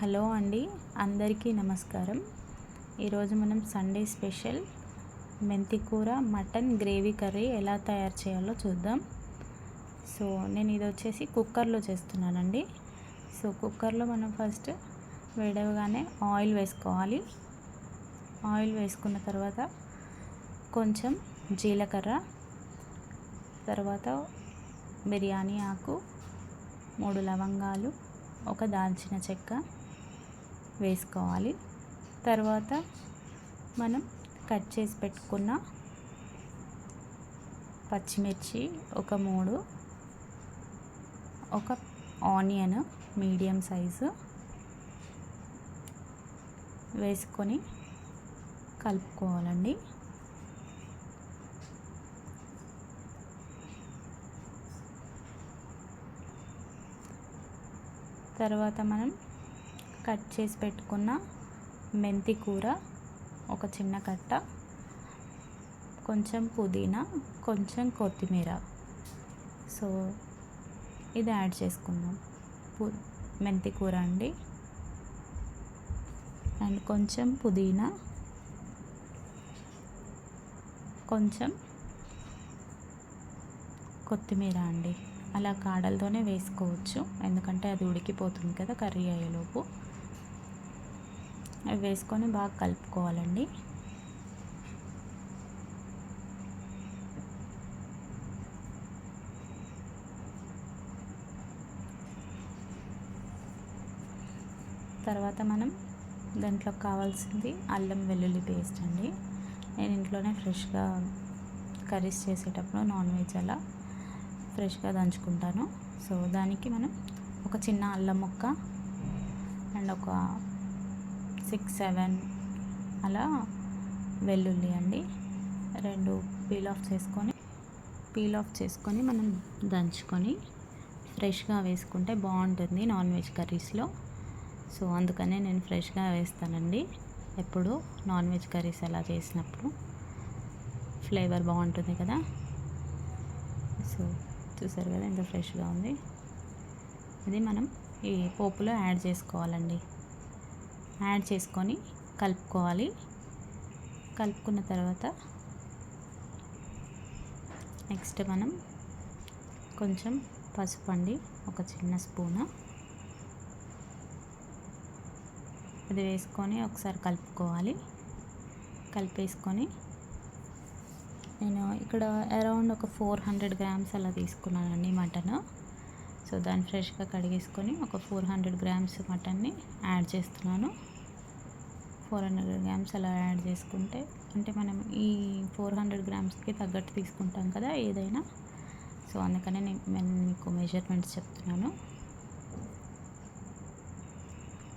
Hello అండి అందరికీ నమస్కారం. ఈరోజు మనం సండే స్పెషల్ మెంతికూర మటన్ గ్రేవీ కర్రీ ఎలా తయారు చేయాలో చూద్దాం. సో నేను ఇది వచ్చేసి కుక్కర్లో చేస్తున్నానండి. సో కుక్కర్లో మనం ఫస్ట్ వేడవగానే ఆయిల్ వేసుకోవాలి. ఆయిల్ వేసుకున్న తర్వాత కొంచెం జీలకర్ర తర్వాత బిర్యానీ ఆకు మూడు లవంగాలు ఒక దాల్చిన చెక్క వేసుకోవాలి. తర్వాత మనం కట్ చేసి పెట్టుకున్న పచ్చిమిర్చి ఒక మూడు ఒక ఆనియన్ మీడియం సైజు వేసుకొని కలుపుకోవాలండి. తర్వాత మనం కట్ చేసి పెట్టుకున్న మెంతి కూర ఒక చిన్న కట్ట కొంచెం పుదీనా కొంచెం కొత్తిమీర. సో ఇది యాడ్ చేసుకుందాం. పు మెంతి కూర అండి. అండ్ కొంచెం పుదీనా కొంచెం కొత్తిమీర అండి. అలా కాడలతోనే వేసుకోవచ్చు. ఎందుకంటే అది ఉడికిపోతుంది కదా కర్రీ అయ్యేలోపు. అవి వేసుకొని బాగా కలుపుకోవాలండి. తర్వాత మనం దాంట్లో కావాల్సింది అల్లం వెల్లుల్లి పేస్ట్ అండి. నేను ఇంట్లోనే ఫ్రెష్గా కర్రీస్ చేసేటప్పుడు నాన్ వెజ్ అలా ఫ్రెష్గా దంచుకుంటాను. సో దానికి మనం ఒక చిన్న అల్లం ముక్క అండ్ ఒక సిక్స్ సెవెన్ అలా వెల్లుల్లి అండి. రెండు పీల్ ఆఫ్ చేసుకొని పీల్ ఆఫ్ చేసుకొని మనం దంచుకొని ఫ్రెష్గా వేసుకుంటే బాగుంటుంది నాన్ వెజ్ కర్రీస్లో. సో అందుకనే నేను ఫ్రెష్గా వేస్తానండి. ఎప్పుడు నాన్ వెజ్ కర్రీస్ అలా చేసినప్పుడు. ఫ్లేవర్ బాగుంటుంది కదా. సో చూసారు కదా ఎంత ఫ్రెష్గా ఉంది. ఇది మనం ఈ పోపులో యాడ్ చేసుకోవాలండి. యాడ్ చేసుకొని కలుపుకోవాలి. కలుపుకున్న తర్వాత నెక్స్ట్ మనం కొంచెం పసుపు అండి ఒక చిన్న స్పూను. అది వేసుకొని ఒకసారి కలుపుకోవాలి. కలిపేసుకొని నేను ఇక్కడ అరౌండ్ ఒక ఫోర్ హండ్రెడ్ గ్రామ్స్ అలా తీసుకున్నానండి మటన్. సో దాన్ని ఫ్రెష్గా కడిగేసుకొని ఒక ఫోర్ హండ్రెడ్ గ్రామ్స్ మటన్ని యాడ్ చేస్తున్నాను. ఫోర్ హండ్రెడ్ గ్రామ్స్ అలా యాడ్ చేసుకుంటే అంటే మనం ఈ ఫోర్ హండ్రెడ్ గ్రామ్స్కి తగ్గట్టు తీసుకుంటాం కదా ఏదైనా. సో అందుకనే నేను మీకు మెజర్మెంట్స్ చెప్తున్నాను.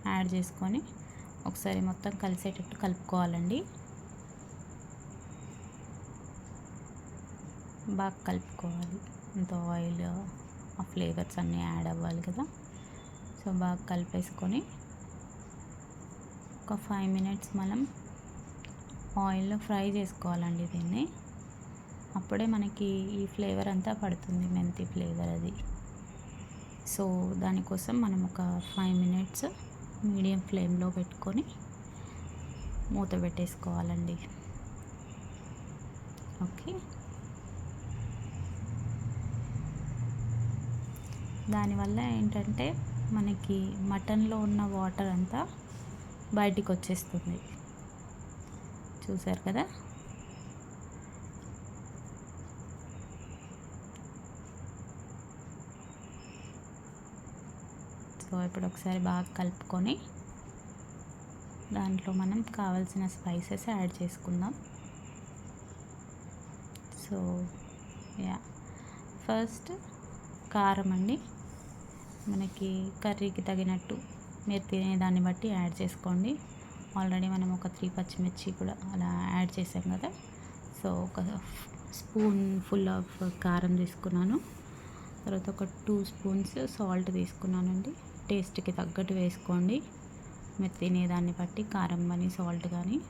యాడ్ చేసుకొని ఒకసారి మొత్తం కలిసేటట్టు కలుపుకోవాలండి. బాగా కలుపుకోవాలి. ఇంత ఆయిల్ ఆ ఫ్లేవర్స్ అన్నీ యాడ్ అవ్వాలి కదా. సో బాగా కలిపేసుకొని ఒక ఫైవ్ మినిట్స్ మనం ఆయిల్లో ఫ్రై చేసుకోవాలండి దీన్ని. అప్పుడే మనకి ఈ ఫ్లేవర్ అంతా పడుతుంది మెంతి ఫ్లేవర్ అది. సో దానికోసం మనం ఒక ఫైవ్ మినిట్స్ మీడియం ఫ్లేమ్లో పెట్టుకొని మూత పెట్టేసుకోవాలండి. ఓకే దానివల్ల ఏంటంటే మనకి మటన్లో ఉన్న వాటర్ అంతా బయటికి వచ్చేస్తుంది చూసారు కదా? సో ఇప్పుడు ఒకసారి బాగా కలుపుకొని దాంట్లో మనం కావాల్సిన స్పైసెస్ యాడ్ చేసుకుందాం. So yeah. ఫస్ట్ కారం అండి. మనకి కర్రీకి తగినట్టు మీరు తినేదాన్ని బట్టి యాడ్ చేసుకోండి. ఆల్రెడీ మనం ఒక త్రీ పచ్చిమిర్చి కూడా అలా యాడ్ చేసాం కదా. సో ఒక స్పూన్ ఫుల్ ఆఫ్ కారం తీసుకున్నాను. తర్వాత ఒక టూ స్పూన్స్ సాల్ట్ తీసుకున్నానండి. టేస్ట్కి తగ్గట్టు వేసుకోండి. మీరు తినేదాన్ని బట్టి కారం కానీ సాల్ట్ కానీ.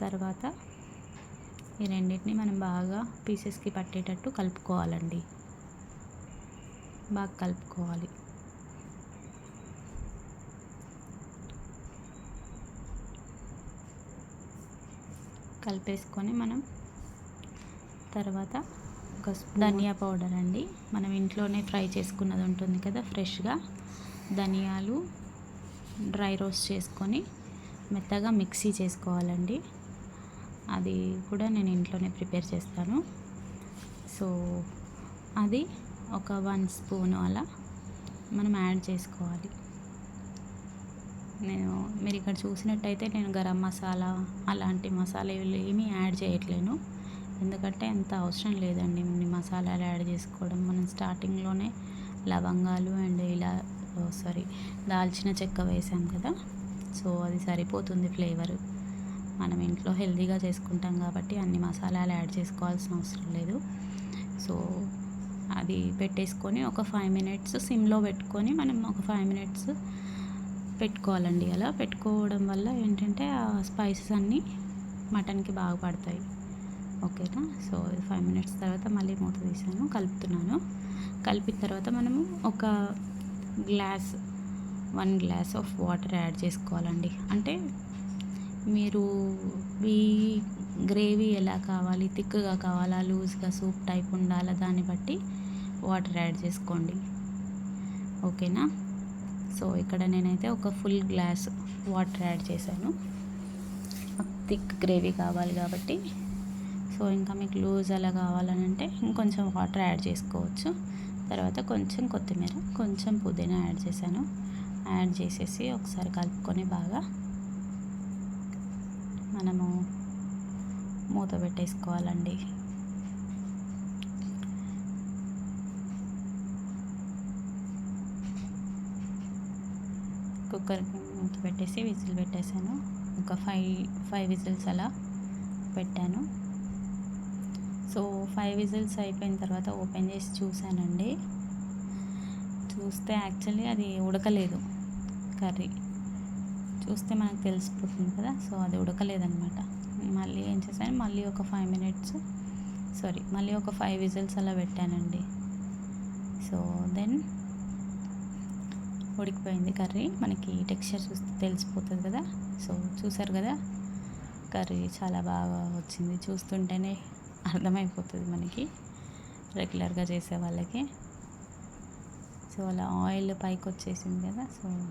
తర్వాత ఈ రెండింటిని మనం బాగా పీసెస్కి పట్టేటట్టు కలుపుకోవాలండి. బాగా కలుపుకోవాలి. కలిపేసుకొని మనం తర్వాత ఒక ధనియా పౌడర్ అండి. మనం ఇంట్లోనే ఫ్రై చేసుకున్నది ఉంటుంది కదా ఫ్రెష్గా. ధనియాలు డ్రై రోస్ట్ చేసుకొని మెత్తగా మిక్సీ చేసుకోవాలండి. అది కూడా నేను ఇంట్లోనే ప్రిపేర్ చేస్తాను. సో అది ఒక వన్ స్పూన్ అలా మనం యాడ్ చేసుకోవాలి. నేను మీరు ఇక్కడ చూసినట్టయితే నేను గరం మసాలా అలాంటి మసాలాలు ఏమీ యాడ్ చేయట్లేను. ఎందుకంటే ఎంత అవసరం లేదండి ఇన్ని మసాలాలు యాడ్ చేసుకోవడం. మనం స్టార్టింగ్లోనే లవంగాలు అండ్ ఇలా సారీ దాల్చిన చెక్క వేసాం కదా. సో అది సరిపోతుంది ఫ్లేవర్. మనం ఇంట్లో హెల్తీగా చేసుకుంటాం కాబట్టి అన్ని మసాలాలు యాడ్ చేసుకోవాల్సిన అవసరం లేదు. సో అది పెట్టేసుకొని ఒక ఫైవ్ మినిట్స్ సిమ్లో పెట్టుకొని మనం ఒక ఫైవ్ మినిట్స్ పెట్టుకోవాలండి. అలా పెట్టుకోవడం వల్ల ఏంటంటే ఆ స్పైసెస్ అన్నీ మటన్కి బాగా పడతాయి. ఓకేనా? సో ఫైవ్ మినిట్స్ తర్వాత మళ్ళీ మూత తీసాను కలుపుతున్నాను. కలిపిన తర్వాత మనము ఒక glass one glass of water add చేసుకోవాలండి. అంటే మీరు ఈ గ్రేవీ ఎలా కావాలి థిక్గా కావాలా లూజ్గా సూప్ టైప్ ఉండాలా దాన్ని బట్టి వాటర్ యాడ్ చేసుకోండి. ఓకేనా? సో ఇక్కడ నేనైతే ఒక ఫుల్ గ్లాస్ వాటర్ యాడ్ చేశాను. థిక్ గ్రేవీ కావాలి కాబట్టి. సో ఇంకా మీకు లూజ్ అలా కావాలనంటే ఇంకొంచెం వాటర్ యాడ్ చేసుకోవచ్చు. తర్వాత కొంచెం కొత్తిమీర కొంచెం పుదీనా యాడ్ చేశాను. యాడ్ చేసేసి ఒకసారి కలుపుకొని బాగా మనము మూత పెట్టేసుకోవాలండి. కుక్కర్కి పెట్టేసి విజిల్ పెట్టేశాను. ఒక ఫైవ్ ఫైవ్ విజిల్స్ అలా పెట్టాను. సో ఫైవ్ విజిల్స్ అయిపోయిన తర్వాత ఓపెన్ చేసి చూశానండి. చూస్తే యాక్చువల్లీ అది ఉడకలేదు కర్రీ. చూస్తే మనకు తెలిసిపోతుంది కదా సో అది ఉడకలేదనమాట మళ్ళీ ఏం చేశాను మళ్ళీ ఒక ఫైవ్ మినిట్స్ సారీ మళ్ళీ ఒక ఫైవ్ విజిల్స్ అలా పెట్టానండి. సో దెన్ ఉడికిపోయింది కర్రీ. మనకి టెక్స్చర్ చూస్తే తెలిసిపోతుంది కదా. సో చూసారు కదా? కర్రీ చాలా బాగా వచ్చింది. చూస్తుంటేనే అర్థమైపోతుంది మనకి. రెగ్యులర్గా చేసే వాళ్ళకి. సో అలా ఆయిల్ పైకి వచ్చేసింది కదా? సో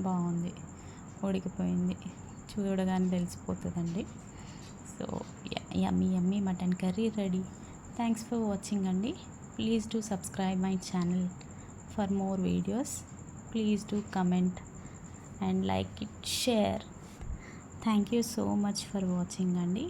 బాగుంది. ఉడికిపోయింది. చూడగానే తెలిసిపోతుందండి. So yummy yummy mutton curry ready. Thanks for watching అండి. Please do subscribe my channel for more videos please do comment and like it share thank you so much for watching అండి